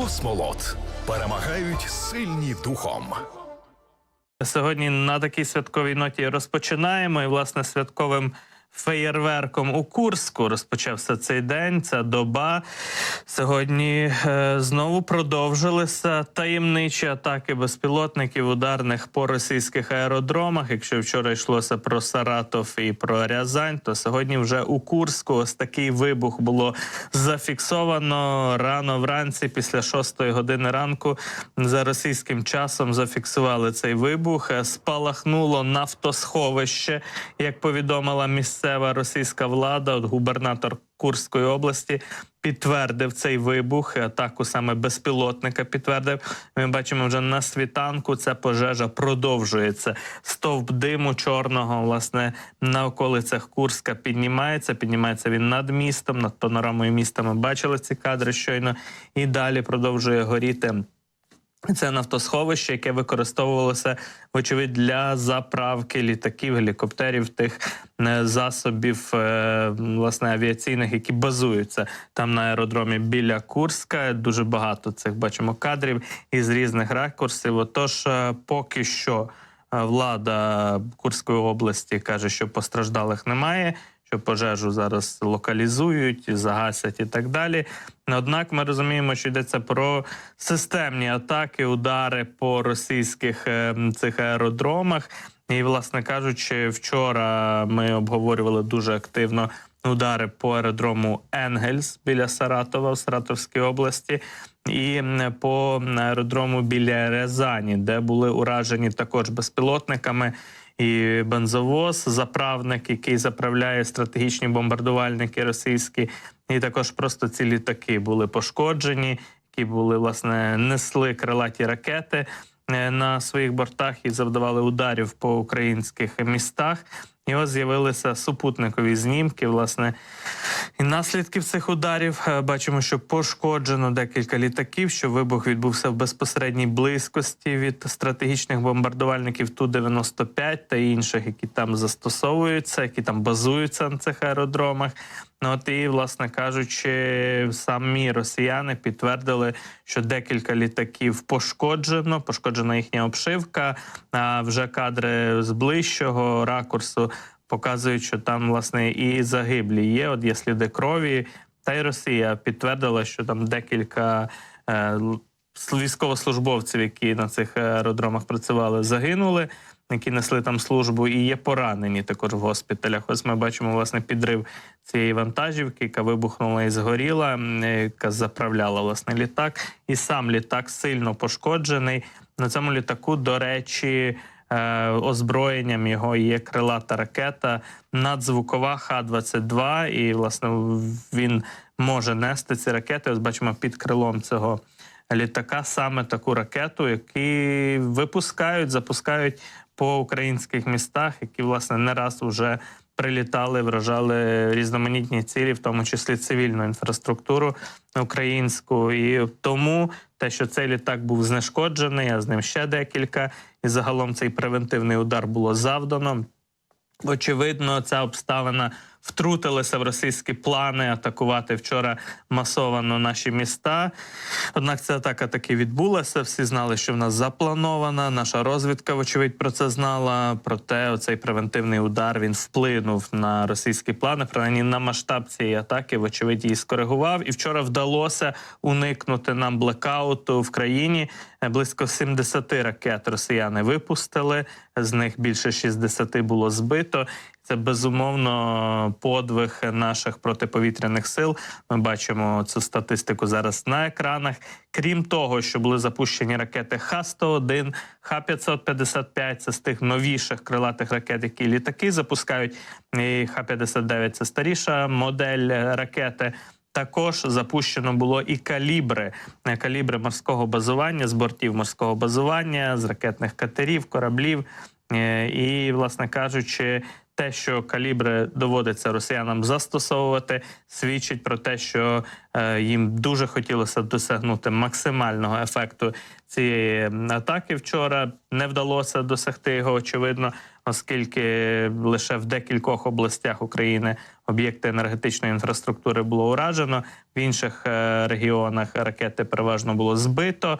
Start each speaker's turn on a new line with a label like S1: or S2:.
S1: Космолот перемагають сильні духом.
S2: Сьогодні на такій святковій ноті розпочинаємо. І власне святковим феєрверком у Курську розпочався цей день. Ця доба. Сьогодні е, знову продовжилися таємничі атаки безпілотників ударних по російських аеродромах. Якщо вчора йшлося про Саратов і про Рязань, то сьогодні вже у Курську ось такий вибух було зафіксовано рано вранці, після 6 години ранку. За російським часом зафіксували цей вибух. Спалахнуло нафтосховище, як повідомила місцева російська влада. От губернатор Курської області підтвердив цей вибух. Атаку саме безпілотника підтвердив. Ми бачимо вже на світанку. Ця пожежа продовжується. Стовп диму чорного, власне, на околицях Курська піднімається. Піднімається він над містом, над панорамою міста. Ми бачили ці кадри щойно, і далі продовжує горіти. Це нафтосховище, яке використовувалося вочевидь для заправки літаків, гелікоптерів, тих е, засобів е, власне авіаційних, які базуються там на аеродромі біля Курська. Дуже багато цих бачимо кадрів із різних ракурсів. Отож, е, поки що влада Курської області каже, що постраждалих немає. Що пожежу зараз локалізують, загасять і так далі. Однак ми розуміємо, що йдеться про системні атаки, удари по російських е, цих аеродромах. І, власне кажучи, вчора ми обговорювали дуже активно удари по аеродрому Енгельс біля Саратова в Саратовській області, і по аеродрому біля Рязані, де були уражені також безпілотниками. І бензовоз, заправник, який заправляє стратегічні бомбардувальники російські, і також просто ці літаки були пошкоджені, які були власне несли крилаті ракети е, на своїх бортах і завдавали ударів по українських містах. І ось з'явилися супутникові знімки. Власне, і наслідків цих ударів Е, бачимо, що пошкоджено декілька літаків. Що вибух відбувся в безпосередній близькості від стратегічних бомбардувальників ту 95 та інших, які там застосовуються, які там базуються на цих аеродромах. Ну от і, власне кажучи, самі росіяни підтвердили, що декілька літаків пошкоджено, пошкоджена їхня обшивка. А вже кадри з ближчого ракурсу показують, що там власне і загиблі є. От є сліди крові. Та й Росія підтвердила, що там декілька е, військовослужбовців, які на цих аеродромах працювали, загинули, які несли там службу, і є поранені також в госпіталях. Ось ми бачимо власне підрив цієї вантажівки, яка вибухнула і згоріла, яка заправляла власне літак. І сам літак сильно пошкоджений. На цьому літаку, до речі. Е, Озброєнням його є крилата ракета надзвукова Х-22, і власне він може нести ці ракети. Ось бачимо під крилом цього літака саме таку ракету, які випускають, запускають по українських містах, які власне не раз вже прилітали, вражали різноманітні цілі, в тому числі цивільну інфраструктуру українську. І тому те, що цей літак був знешкоджений, а з ним ще декілька, і загалом цей превентивний удар було завдано. Очевидно, ця обставина втрутилася в російські плани атакувати вчора масовано наші міста. Однак ця атака таки відбулася. Всі знали, що в нас запланована. Наша розвідка, вочевидь, про це знала. Проте оцей превентивний удар він вплинув на російські плани. Принаймні на масштаб цієї атаки, вочевидь, її скоригував. І вчора вдалося уникнути нам блекауту в країні. Близько 70 ракет росіяни випустили. З них більше 60 було збито. Це безумовно подвиг наших протиповітряних сил. Ми бачимо цю статистику зараз на екранах. Крім того, що були запущені ракети Х-101, Х-555 – це з тих новіших крилатих ракет, які літаки запускають. І Х-59 – це старіша модель ракети. Також запущено було і калібри, калібри морського базування з бортів морського базування, з ракетних катерів, кораблів. Е, І, власне кажучи, те, що калібри доводиться росіянам застосовувати, свідчить про те, що е, їм дуже хотілося досягнути максимального ефекту цієї атаки. Вчора не вдалося досягти його, очевидно, оскільки лише в декількох областях України об'єкти енергетичної інфраструктури було уражено. В інших е, регіонах ракети переважно було збито.